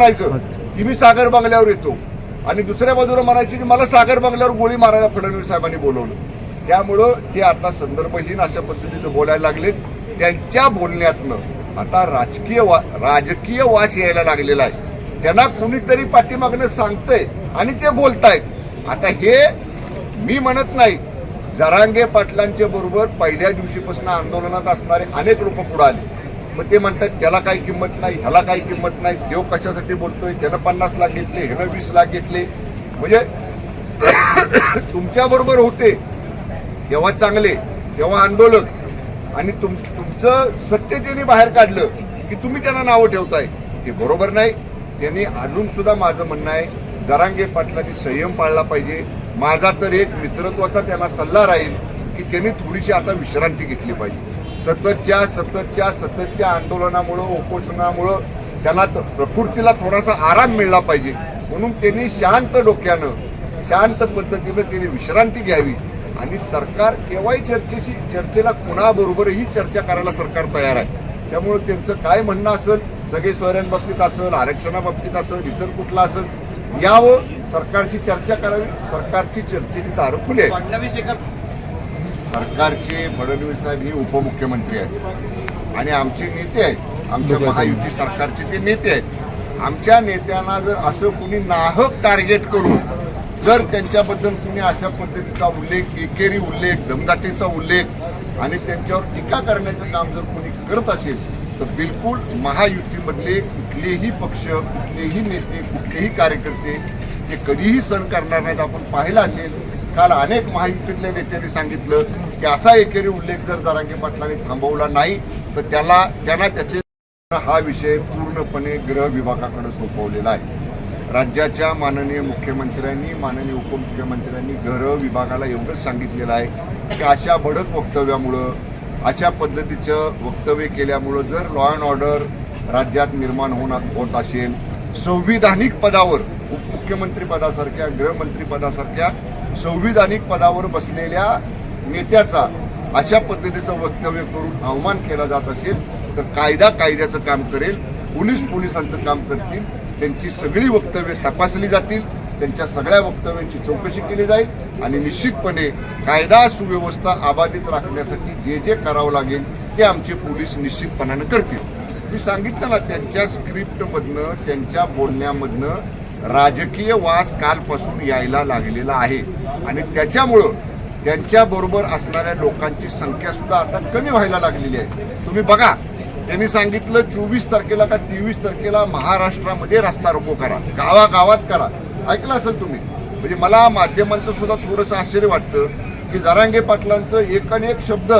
म्हणायचं की मी सागर बंगल्यावर येतो. आणि दुसऱ्या बाजूला म्हणायची की मला सागर बंगल्यावर गोळी मारायला फडणवीस साहेबांनी बोलवलं. त्यामुळं ते आता संदर्भहीन अशा पद्धतीचं बोलायला लागले त्यांच्या बोलण्यातनं आता राजकीय वा राजकीय वास यायला लागलेला आहे. त्यांना कुणीतरी पाठीमागनं सांगतंय आणि ते बोलतायत. आता हे मी म्हणत नाही. जरांगे पाटलांच्या बरोबर पहिल्या दिवशीपासून आंदोलनात असणारे अनेक लोक पुढे आले. मग ते म्हणतात त्याला काही किंमत नाही ह्याला काही किंमत नाही देव कशासाठी बोलतोय त्यानं पन्नास लाख घेतले ह्यानं वीस लाख घेतले. म्हणजे तुमच्या बरोबर होते. तेव्हा चांगले तेव्हा आंदोलन आणि तुम तुमचं सत्य त्यांनी बाहेर काढलं की तुम्ही त्यांना नावं ठेवताय. हे बरोबर नाही. त्यांनी अजून सुद्धा माझं म्हणणं आहे जरांगे पाटलांनी संयम पाळला पाहिजे. माझा तर एक मित्रत्वाचा त्यांना सल्ला राहील की त्यांनी थोडीशी आता विश्रांती घेतली पाहिजे. सततच्या सततच्या सततच्या आंदोलनामुळं उपोषणामुळं त्यांना त- प्रकृतीला थोडासा आराम मिळला पाहिजे. म्हणून त्यांनी शांत डोक्यानं शांत पद्धतीनं त्यांनी विश्रांती घ्यावी. आणि सरकार केव्हाही चर्चेशी चर्चेला कुणाबरोबरही चर्चा करायला सरकार तयार आहे. त्यामुळे त्यांचं काय म्हणणं असेल सगळे सोयऱ्यांबाबतीत असेल आरक्षणाबाबतीत असेल इतर कुठला असेल यावं सरकारशी चर्चा करावी. सरकारची चर्चेची दारं खुली आहे सरकारचे फडणवीस साहेब हे उपमुख्यमंत्री आहेत. आणि आमचे नेते आहेत. आमच्या महायुती सरकारचे ते नेते आहेत. आमच्या नेत्यांना जर असं कुणी नाहक टार्गेट करून जर त्यांच्याबद्दल कुणी अशा पद्धतीचा उल्लेख एकेरी उल्लेख दमदाटीचा उल्लेख आणि त्यांच्यावर टीका करण्याचं काम जर कोणी करत असेल तर बिलकुल महायुतीमधले कुठलेही पक्ष कुठलेही नेते कुठलेही कार्यकर्ते ते कधीही सण करणार नाहीत. आपण पाहिलं असेल काल अनेक महायुतीतल्या नेत्यांनी सांगितलं की असा एकेरी उल्लेख जर जरांगे पाटलांनी थांबवला नाही तर त्याला त्यांना त्याचे हा विषय पूर्णपणे गृह विभागाकडे सोपवलेला आहे. राज्याच्या माननीय मुख्यमंत्र्यांनी माननीय उपमुख्यमंत्र्यांनी गृह विभागाला एवढंच सांगितलेलं आहे की अशा भडक वक्तव्यामुळं अशा पद्धतीचं वक्तव्य केल्यामुळं जर लॉ अँड ऑर्डर राज्यात निर्माण होणार होत असेल संविधानिक पदावर उपमुख्यमंत्री पदासारख्या गृहमंत्री पदासारख्या संविधानिक पदावर बसलेल्या नेत्याचा अशा पद्धतीचं वक्तव्य करून अवमान केला जात असेल तर कायदा कायद्याचं काम करेल पोलीस पोलिसांचं काम करतील त्यांची सगळी वक्तव्य तपासली जातील त्यांच्या सगळ्या वक्तव्यांची चौकशी केली जाईल आणि निश्चितपणे कायदा सुव्यवस्था अबाधित राखण्यासाठी जे जे करावं लागेल ते आमचे पोलीस निश्चितपणानं करतील. मी सांगितलं ना त्यांच्या स्क्रिप्टमधनं त्यांच्या बोलण्यामधनं राजकीय वास कालपासून यायला लागलेला आहे. आणि त्याच्यामुळं त्यांच्याबरोबर असणाऱ्या लोकांची संख्या सुद्धा आता कमी व्हायला लागलेली आहे. तुम्ही बघा त्यांनी सांगितलं चोवीस तारखेला का तेवीस तारखेला महाराष्ट्रामध्ये रस्ता रोको करा. गावागावात करा. ऐकलं असेल तुम्ही? म्हणजे मला माध्यमांचं सुद्धा थोडंसं आश्चर्य वाटतं की जरांगे पाटलांचं एक आणि एक शब्द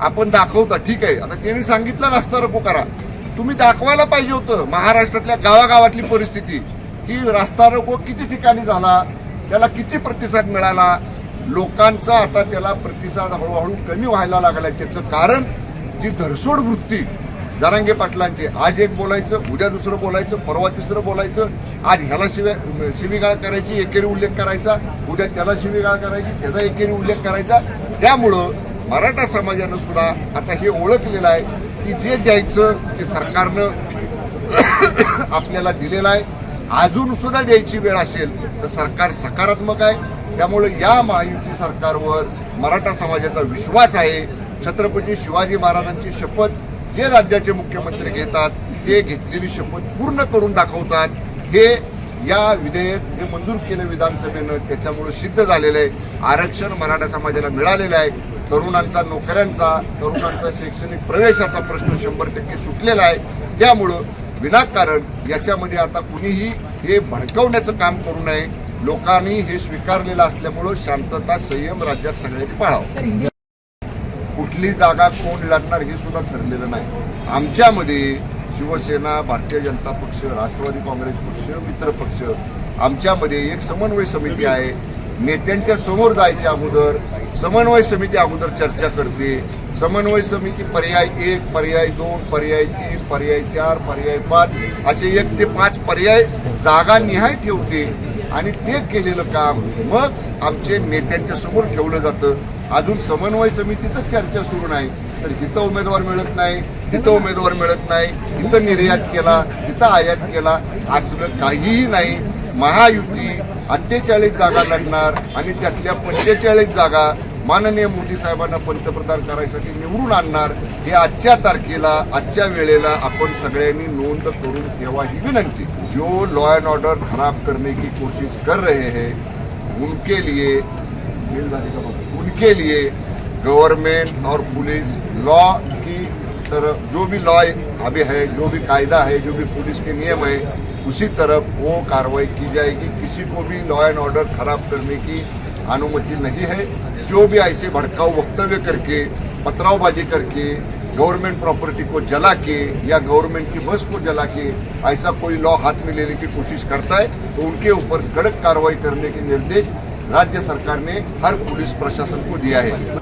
आपण दाखवता. ठीक आहे आता त्यांनी सांगितलं रस्ता रोको करा. तुम्ही दाखवायला पाहिजे होतं महाराष्ट्रातल्या गावागावातली परिस्थिती. की रास्ता रोको किती ठिकाणी झाला त्याला किती प्रतिसाद मिळाला लोकांचा आता त्याला प्रतिसाद हळूहळू कमी व्हायला लागलाय. त्याचं कारण जी धरसोड वृत्ती जरांगे पाटलांची आज एक बोलायचं उद्या दुसरं बोलायचं परवा तिसरं बोलायचं आज ह्याला शिव्या शिवीगाळ करायची एकेरी उल्लेख करायचा उद्या त्याला शिवीगाळ करायची त्याचा एकेरी उल्लेख करायचा. त्यामुळं मराठा समाजानं सुद्धा आता हे ओळखलेलं आहे की जे द्यायचं ते सरकारनं आपल्याला दिलेलं आहे. अजून सुद्धा द्यायची वेळ असेल तर सरकार सकारात्मक आहे. त्यामुळे या महायुती सरकारवर मराठा समाजाचा विश्वास आहे. छत्रपती शिवाजी महाराजांची शपथ जे राज्याचे मुख्यमंत्री घेतात ते घेतलेली शपथ पूर्ण करून दाखवतात. हे या विधेयक जे मंजूर केलं विधानसभेनं त्याच्यामुळे सिद्ध झालेलं आहे. आरक्षण मराठा समाजाला मिळालेलं आहे. तरुणांचा नोकऱ्यांचा तरुणांचा शैक्षणिक प्रवेशाचा प्रश्न शंभर टक्के सुटलेला आहे. त्यामुळं विनाकारण याच्यामध्ये आता कुणीही हे भडकवण्याचं काम करू नये. लोकांनी हे स्वीकारलेलं असल्यामुळं शांतता संयम राज्यात सगळ्यांनी पाळावं कुठली जागा कोण लढणार हे सुद्धा ठरलेलं नाही. आमच्यामध्ये शिवसेना भारतीय जनता पक्ष राष्ट्रवादी काँग्रेस पक्ष मित्र पक्ष आमच्यामध्ये एक समन्वय समिती आहे. नेत्यांच्या समोर जायच्या अगोदर समन्वय समिती अगोदर चर्चा करते. समन्वय समिती पर्याय एक पर्याय दोन पर्याय तीन पर्याय चार पर्याय पाच असे एक ते पाच पर्याय जागा निहाय ठेवते. आणि ते केलेलं काम मग आमचे नेत्यांच्या समोर ठेवलं जातं. अजून समन्वय समितीतच चर्चा सुरू नाही. तर इथं उमेदवार मिळत नाही तिथं उमेदवार मिळत नाही इथं निर्यात केला तिथं आयात केला असलं काहीही नाही. महायुती अठ्ठेचाळीस जागा लागणार आणि त्यातल्या पंचेचाळीस जागा माननीय मोदी साहेबांना पंतप्रधान करायसाठी निवडून आणणार हे आजच्या तारखेला, आजच्या वेळेला आपण सगळ्यांनी नोंद ही विनंती. जो लॉ अँड ऑर्डर खराब करने की कोशिश कर रहे हैं, उनके लिए उनके लिए गवर्नमेंट और पुलिस लॉ की तरफ़, जो भी लॉ अभी है, जो भी कायदा है, जो भी पुलिस के नियम है, उसी तरफ़ वो कार्रवाई की जाएगी। किसी को भी लॉ एंड ऑर्डर खराब करने की अनुमति नहीं है। जो भी ऐसे भड़काऊ वक्तव्य करके पथरावबाजी करके गवर्नमेंट प्रॉपर्टी को जला के या गवर्नमेंट की बस को जला के ऐसा कोई लॉ हाथ में लेने की कोशिश करता है तो उनके ऊपर कड़क कार्रवाई करने के निर्देश राज्य सरकार ने हर पुलिस प्रशासन को दिया है।